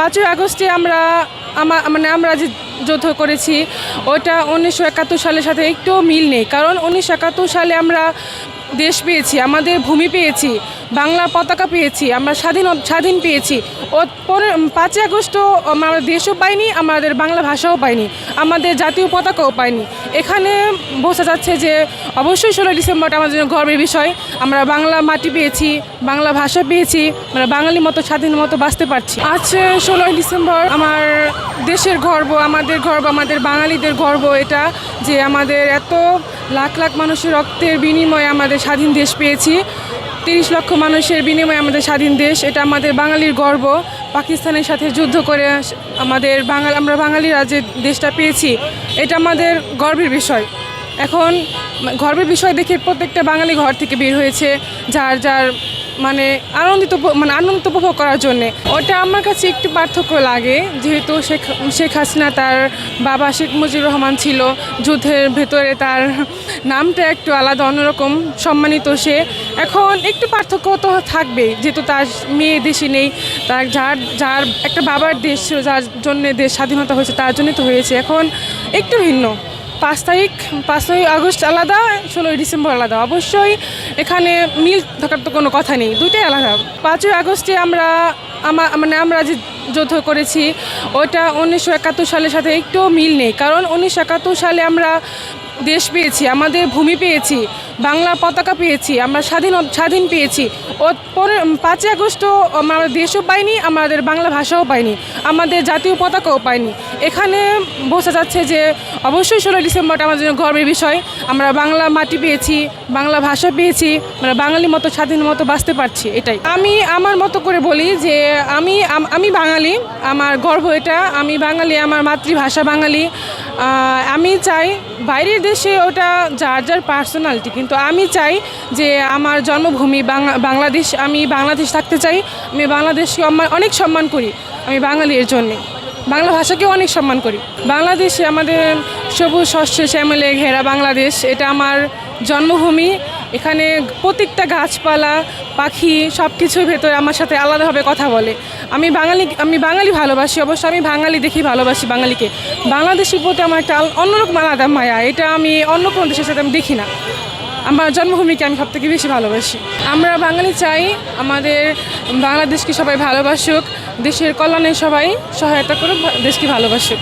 পাঁচই আগস্টে আমরা আমার মানে আমরা যে যৌথ করেছি, ওটা উনিশশো একাত্তর সালের সাথে একটু মিল নেই। কারণ উনিশশো একাত্তর সালে আমরা দেশ পেয়েছি, আমাদের ভূমি পেয়েছি, বাংলা পতাকা পেয়েছি, আমরা স্বাধীন স্বাধীন পেয়েছি। ও পরে পাঁচই আগস্ট আমরা দেশও পাইনি, আমাদের বাংলা ভাষাও পাইনি, আমাদের জাতীয় পতাকাও পাইনি। এখানে বোঝা যাচ্ছে যে, অবশ্যই ষোলোই ডিসেম্বরটা আমাদের জন্য গর্বের বিষয়। আমরা বাংলা মাটি পেয়েছি, বাংলা ভাষা পেয়েছি, আমরা বাঙালি মতো স্বাধীন মতো বাঁচতে পারছি। আজ ষোলোই ডিসেম্বর, আমার দেশের গর্ব, আমাদের গর্ব, আমাদের বাঙালিদের গর্ব এটা যে আমাদের এত লাখ লাখ মানুষের রক্তের বিনিময়ে আমাদের স্বাধীন দেশ পেয়েছি। তিরিশ লক্ষ মানুষের বিনিময়ে আমাদের স্বাধীন দেশ। এটা আমাদের বাঙালির গর্ব। পাকিস্তানের সাথে যুদ্ধ করে আমাদের বাঙাল আমরা বাঙালিরা যে দেশটা পেয়েছি। এটা আমাদের গর্বের বিষয়। এখন গর্বের বিষয় দেখে প্রত্যেকটা বাঙালি ঘর থেকে বের হয়েছে। যার যার মানে আনন্দিত মানে আনন্দ উপভোগ করার জন্যে। ওটা আমার কাছে একটু পার্থক্য লাগে, যেহেতু শেখ শেখ হাসিনা তার বাবা শেখ মুজিবুর রহমান ছিল, যুদ্ধের ভেতরে তার নামটা একটু আলাদা, অন্যরকম সম্মানিত সে। এখন একটু পার্থক্য তো থাকবে, যেহেতু তার মেয়ে দেশে নেই, তার যার যার একটা বাবার দেশ ছিল, যার জন্য দেশ স্বাধীনতা হয়েছে, তার জন্যই তো হয়েছে। এখন একটু ভিন্ন। পাঁচ তারিখ, পাঁচই আগস্ট আলাদা, ষোলোই ডিসেম্বর আলাদা। অবশ্যই এখানে মিল থাকার তো কোনো কথা নেই, দুইটাই আলাদা। পাঁচই আগস্টে আমরা, আমা মানে আমরা যে যুদ্ধ করেছি, ওটা উনিশশো একাত্তর সালের সাথে একটু মিল নেই। কারণ উনিশশো একাত্তর সালে আমরা দেশ পেয়েছি, আমাদের ভূমি পেয়েছি। বাংলা পতাকা পেয়েছি, আমরা স্বাধীন স্বাধীন পেয়েছি। ও পাঁচই আগস্টও আমাদের দেশও পাইনি, আমাদের বাংলা ভাষাও পাইনি, আমাদের জাতীয় পতাকাও পাইনি। এখানে বোঝা যাচ্ছে যে অবশ্যই ষোলোই ডিসেম্বরটা আমাদের জন্য গর্বের বিষয়। আমরা বাংলা মাটি পেয়েছি, বাংলা ভাষা পেয়েছি, আমরা বাঙালি মতো, স্বাধীন মতো বাঁচতে পারছি, এটাই। আমি আমার মতো করে বলি যে আমি আমি বাঙালি, আমার গর্ব এটা। আমি বাঙালি, আমার মাতৃভাষা বাঙালি। আমি চাই বাইরের দেশে ওটা যার যার পার্সোনালিটি কিন্তু আমি চাই যে আমার জন্মভূমি বাংলা- বাংলাদেশ, আমি বাংলাদেশ থাকতে চাই, আমি বাংলাদেশকে অনেক সম্মান করি, আমি বাঙালির জন্যে। বাংলা ভাষাকেও অনেক সম্মান করি। বাংলাদেশে আমাদের সবুজ শস্য শ্যামলে ঘেরা বাংলাদেশ, এটা আমার জন্মভূমি। এখানে প্রত্যেকটা গাছপালা, পাখি সব কিছুর ভেতরে আমার সাথে আলাদাভাবে কথা বলে। আমি বাঙালি আমি বাঙালি ভালোবাসি, অবশ্য আমি বাঙালি দেখি ভালোবাসি বাঙালিকে। বাংলাদেশের প্রতি আমার একটা অন্যরকম আলাদা মায়া, এটা আমি অন্য কোনো দেশের সাথে আমি দেখি না। আমার জন্মভূমিকে আমি সবথেকে বেশি ভালোবাসি। আমরা বাঙালি চাই আমাদের বাংলাদেশকে সবাই ভালোবাসুক, দেশের কল্যাণে সবাই সহায়তা করুক, দেশকে ভালোবাসুক।